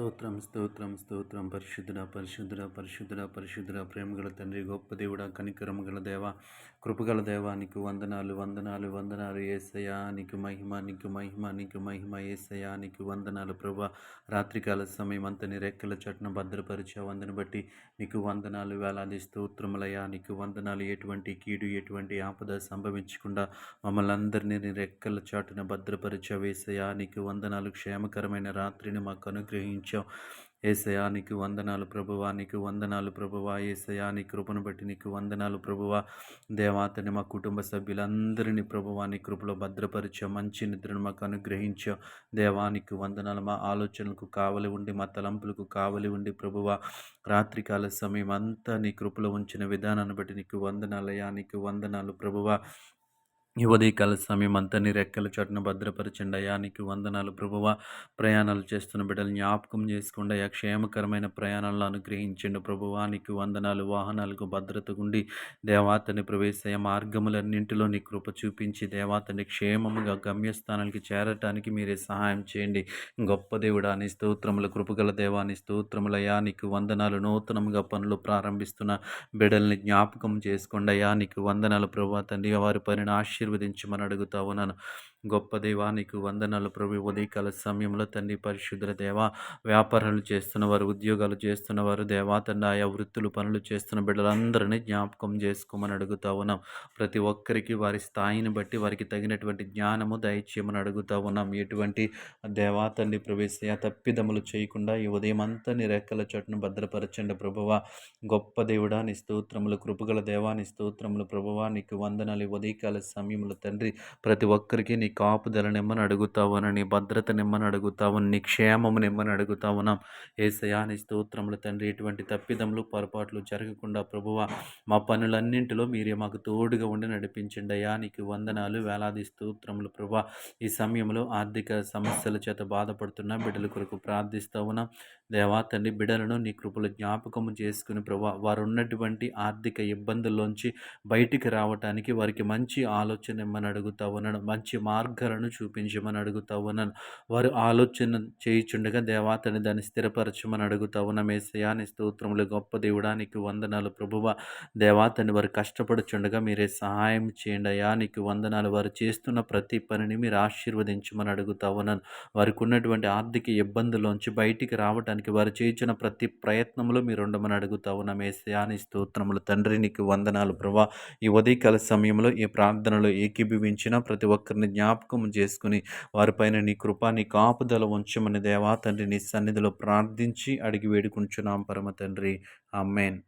స్తోత్రం స్తోత్రం స్తోత్రం. పరిశుద్ధుడ పరిశుద్ధుడ పరిశుద్ధుడ పరిశుద్ధుడ. ప్రేమగల తండ్రి గొప్ప దేవుడ కనికరం గల దేవ కృపగల దేవ నీకు వందనాలు వందనాలు వందనాలు. ఏసయా నీకు మహిమ నీకు మహిమ నీకు మహిమ. ఏసయా నీకు వందనాలు ప్రభా. రాత్రికాల సమయం అంతని రెక్కల చట్టను భద్రపరిచే వందను బట్టి నీకు వందనాలు వేలాది స్తోత్రములయ్యా. నీకు వందనాలు. ఎటువంటి కీడు ఎటువంటి ఆపద సంభవించకుండా మమ్మల్ని అందరినీ రెక్కల చాటున భద్రపరిచే వేసయా నీకు వందనాలు. క్షేమకరమైన రాత్రిని మాకు ఇచ్చావు ఏసయా నీకు వందనాలు ప్రభువా నీకు వందనాలు ప్రభువా. ఏసయా నీ కృపను బట్టి నీకు వందనాలు ప్రభువా. దేవాతని మా కుటుంబ సభ్యులందరినీ ప్రభువా నీ కృపలో భద్రపరిచా మంచి నిద్రను మాకు అనుగ్రహించావు. దేవానికి వందనాలు. మా ఆలోచనలకు కావలి ఉండి మా తలంపులకు కావలి ఉండి ప్రభువా. రాత్రికాల సమయం అంతా నీ కృపలో ఉంచిన విధానాన్ని బట్టి నీకు వందనాలయా నీకు వందనాలు ప్రభువా. ఈ ఉదయకాల సమయం అంతా నీ రెక్కల చోటున భద్రపరచండి. అయ్యా నీకు వందనాలు ప్రభువ. ప్రయాణాలు చేస్తున్న బిడ్డలు జ్ఞాపకం చేసుకోండి. అయ్యా క్షేమకరమైన ప్రయాణాలను అనుగ్రహించండి ప్రభువానికి వందనాలు వాహనాలకు భద్రత ఉండి దేవాతని ప్రవేశ మార్గములన్నింటిలో నీ కృప చూపించి దేవాతని క్షేమముగా గమ్యస్థానానికి చేరటానికి మీరే సహాయం చేయండి. గొప్ప దేవుడా నీ స్తోత్రముల కృపగల దేవాని స్తోత్రములయ్యా నీకు వందనాలు నూతనముగా పనులు ప్రారంభిస్తున్న బిడ్డల్ని జ్ఞాపకం చేసుకోండి. అయ్యా నీకు వందనాలు ప్రభు తండ్రి వారి పనిని ఆశీర్వదించమని అడుగుతా ఉన్నాను గొప్ప దేవానికి వందనాలు ప్రభు. ఉదయకాల సమయంలో తండ్రి పరిశుద్ధ దేవ వ్యాపారాలు చేస్తున్నవారు ఉద్యోగాలు చేస్తున్నవారు దేవా తండ్రి ఆయా వృత్తులు పనులు చేస్తున్న బిడ్డలందరినీ జ్ఞాపకం చేసుకోమని అడుగుతా ఉన్నాం ప్రతి ఒక్కరికి వారి స్థాయిని బట్టి వారికి తగినటువంటి జ్ఞానము దయచేయమని అడుగుతా ఉన్నాం ఎటువంటి దేవా తండ్రి ప్రవేశ తప్పిదములు చేయకుండా ఈ ఉదయం అంతా నీ రెక్కల చోటును భద్రపరచండి ప్రభువ. గొప్ప దేవుడా నీ స్తోత్రములు కృపగల దేవా నీ స్తోత్రములు ప్రభువా. నీకు వందనాలు ఉదయకాల సమయం సమయంలో తండ్రి ప్రతి ఒక్కరికి నీ కాపుదల నిమ్మని అడుగుతావున నీ భద్రత నిమ్మని అడుగుతావు నీ క్షేమము నిమ్మని అడుగుతావునా ఏసయా నీ స్తోత్రములు తండ్రి ఎటువంటి తప్పిదములు పొరపాట్లు జరగకుండా ప్రభువ మా పనులన్నింటిలో మీరే మాకు తోడుగా ఉండి నడిపించండి అయ్యా. నీకు వందనాలు వేలాది స్తోత్రములు ప్రభా ఈ సమయంలో ఆర్థిక సమస్యల చేత బాధపడుతున్న బిడ్డల కొరకు ప్రార్థిస్తావునా దేవా తండ్రి బిడ్డలను నీ కృపలు జ్ఞాపకము చేసుకుని ప్రభా వారు ఉన్నటువంటి ఆర్థిక ఇబ్బందుల్లోంచి బయటికి రావటానికి వారికి మంచి ఆలోచన ఆలోచనమని అడుగుతా ఉన్నాను మంచి మార్గాలను చూపించమని అడుగుతా ఉన్నాను వారు ఆలోచన చేయిచుండగా దేవాతని దాన్ని స్థిరపరచమని అడుగుతా ఉన్న మేసయాని స్తోత్రములు గొప్ప దేవుడానికి వందనాలు ప్రభువ. దేవాతని వారు కష్టపడుచుండగా మీరే సహాయం చేయండి అయ్యా. నీకు వందనాలు. వారు చేస్తున్న ప్రతి పనిని మీరు ఆశీర్వదించమని అడుగుతా ఉన్నాను వారికి ఉన్నటువంటి ఆర్థిక ఇబ్బందుల్లోంచి బయటికి రావడానికి వారు చేయించిన ప్రతి ప్రయత్నంలో మీరు ఉండమని అడుగుతా ఉన్న మేసయాని స్తోత్రములు. తండ్రి నీకు వందనాలు ప్రభా ఈ ఉదయకాల సమయంలో ఈ ప్రార్థనలో ఏకీభవించిన ప్రతి ఒక్కరిని జ్ఞాపకం చేసుకుని వారిపైన నీ కృప నీ కాపుదల ఉంచమని దేవా తండ్రి నీ సన్నిధిలో ప్రార్థించి అడిగి వేడుకుంటున్నాం పరమ తండ్రి. అమ్మేన్